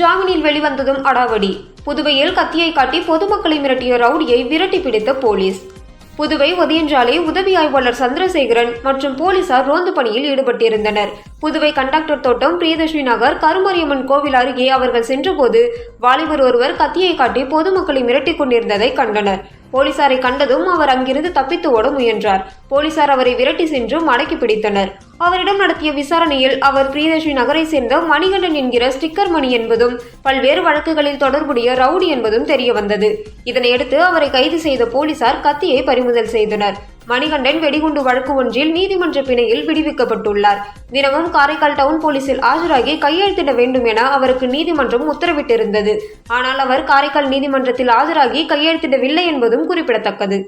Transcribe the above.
ஜாமீனில் வெளிவந்ததும் அடாவடி. புதுவையில் கத்தியை காட்டி பொதுமக்களை மிரட்டிய ரவுடியை விரட்டி பிடித்த போலீஸ். புதுவை ஒதியஞ்சாலை உதவி ஆய்வாளர் சந்திரசேகரன் மற்றும் போலீசார் ரோந்து பணியில் ஈடுபட்டிருந்தனர். புதுவை கண்டக்டர் தோட்டம் பிரியதர்ஷினி நகர் கருமாரியம்மன் கோவில் அருகே அவர்கள் சென்றபோது வாலிபர் ஒருவர் கத்தியை காட்டி பொதுமக்களை மிரட்டிக் கொண்டிருந்ததை கண்டனர். போலீசாரை கண்டதும் அவர் அங்கிருந்து தப்பித்து ஓட முயன்றார். போலீசார் அவரை விரட்டி சென்று மடக்கி பிடித்தனர். அவரிடம் நடத்திய விசாரணையில் அவர் பிரியதர்ஷி நகரை சேர்ந்த மணிகண்டன் என்கிற ஸ்டிக்கர் மணி என்பதும் பல்வேறு வழக்குகளில் தொடர்புடைய ரவுடி என்பதும் தெரிய வந்தது இதனையடுத்து அவரை கைது செய்த போலீசார் கத்தியை பறிமுதல் செய்தனர். மணிகண்டன் வெடிகுண்டு வழக்கு ஒன்றில் நீதிமன்ற பிணையில் விடுவிக்கப்பட்டுள்ளார். தினமும் காரைக்கால் டவுன் போலீசில் ஆஜராகி கையெழுத்திட வேண்டும் என அவருக்கு நீதிமன்றம் உத்தரவிட்டிருந்தது. ஆனால் அவர் காரைக்கால் நீதிமன்றத்தில் ஆஜராகி கையெழுத்திடவில்லை என்பதும் குறிப்பிடத்தக்கது.